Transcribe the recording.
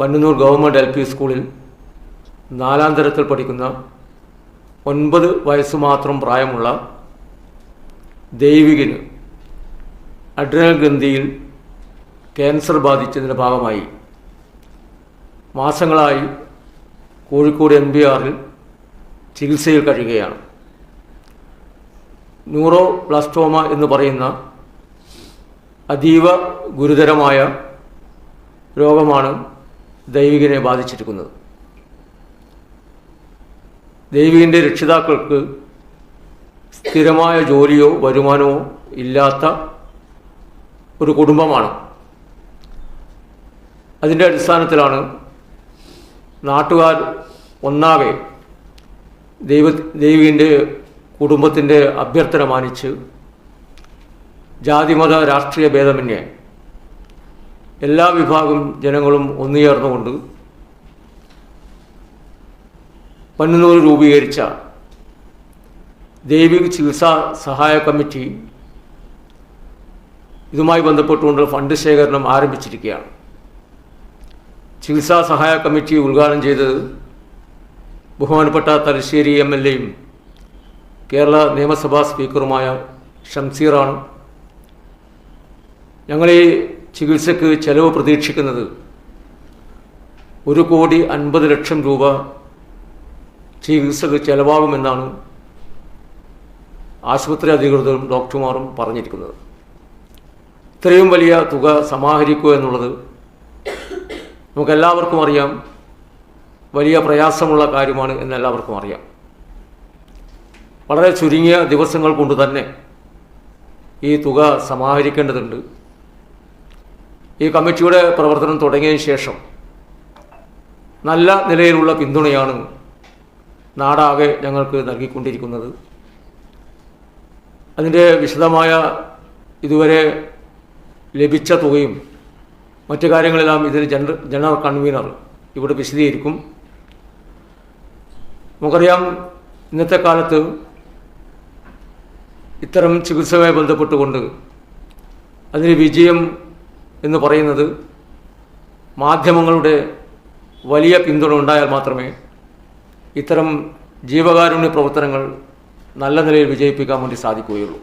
Pannannur government L P സ്കൂളിൽ നാലാം തരത്തിൽ പഠിക്കുന്ന ഒൻപത് വയസ്സ് മാത്രം പ്രായമുള്ള ദൈവികന് അഡ്രിനൽ ഗ്രന്ഥിയിൽ ക്യാൻസർ ബാധിച്ചതിന്റെ ഭാഗമായി മാസങ്ങളായി കോഴിക്കോട് എം ബി ആറിൽ ചികിത്സയിൽ കഴിയുകയാണ്. ന്യൂറോ ബ്ലാസ്റ്റോമ എന്ന് പറയുന്ന അതീവ ഗുരുതരമായ രോഗമാണ് ദൈവികനെ ബാധിച്ചിരിക്കുന്നത്. ദൈവികന്റെ രക്ഷിതാക്കൾക്ക് സ്ഥിരമായ ജോലിയോ വരുമാനമോ ഇല്ലാത്ത ഒരു കുടുംബമാണ്. അതിന്റെ അടിസ്ഥാനത്തിലാണ് നാട്ടുകാർ ഒന്നാകെ ദൈവ ദൈവികന്റെ കുടുംബത്തിന്റെ അഭ്യർത്ഥന മാനിച്ച് ജാതിമത രാഷ്ട്രീയ ഭേദമന്യേ എല്ലാ വിഭാഗം ജനങ്ങളും ഒന്നുചേർന്നുകൊണ്ട് പന്നൂർ രൂപീകരിച്ച ദൈവിക ചികിത്സാ സഹായ കമ്മിറ്റി ഇതുമായി ബന്ധപ്പെട്ടുകൊണ്ട് ഫണ്ട് ശേഖരണം ആരംഭിച്ചിരിക്കുകയാണ്. ചികിത്സാ സഹായ കമ്മിറ്റി ഉദ്ഘാടനം ചെയ്തത് ബഹുമാനപ്പെട്ട തലശ്ശേരി എം എൽ എയും കേരള നിയമസഭാ സ്പീക്കറുമായ ഷംസീറാണ് ഞങ്ങൾ ഈ ചികിത്സക്ക് ചെലവ് പ്രതീക്ഷിക്കുന്നത് ഒരു കോടി അൻപത് ലക്ഷം രൂപ ചികിത്സക്ക് ചെലവാകുമെന്നാണ് ആശുപത്രി അധികൃതരും ഡോക്ടർമാരും പറഞ്ഞിരിക്കുന്നത്. ഇത്രയും വലിയ തുക സമാഹരിക്കുക എന്നുള്ളത് നമുക്കെല്ലാവർക്കും അറിയാം. വലിയ പ്രയാസമുള്ള കാര്യമാണ് എന്നെല്ലാവർക്കും അറിയാം. വളരെ ചുരുങ്ങിയ ദിവസങ്ങൾ കൊണ്ട് തന്നെ ഈ തുക സമാഹരിക്കേണ്ടതുണ്ട്. ഈ കമ്മിറ്റിയുടെ പ്രവർത്തനം തുടങ്ങിയതിന് ശേഷം നല്ല നിലയിലുള്ള പിന്തുണയാണ് നാടാകെ ഞങ്ങൾക്ക് നൽകിക്കൊണ്ടിരിക്കുന്നത്. അതിന്റെ വിശദമായ ഇതുവരെ ലഭിച്ച തുകയും മറ്റു കാര്യങ്ങളെല്ലാം ഇതിൽ ജനറൽ ജനറൽ കൺവീനർ ഇവിടെ വിശദീകരിക്കും. നമുക്കറിയാം ഇന്നത്തെ കാലത്ത് ഇത്തരം ചികിത്സയുമായി ബന്ധപ്പെട്ടുകൊണ്ട് അതിന് വിജയം എന്ന് പറയുന്നത് മാധ്യമങ്ങളുടെ വലിയ പിന്തുണ ഉണ്ടായാൽ മാത്രമേ ഇത്തരം ജീവകാരുണ്യ പ്രവർത്തനങ്ങൾ നല്ല നിലയിൽ വിജയിപ്പിക്കാൻ വേണ്ടി സാധിക്കുകയുള്ളൂ.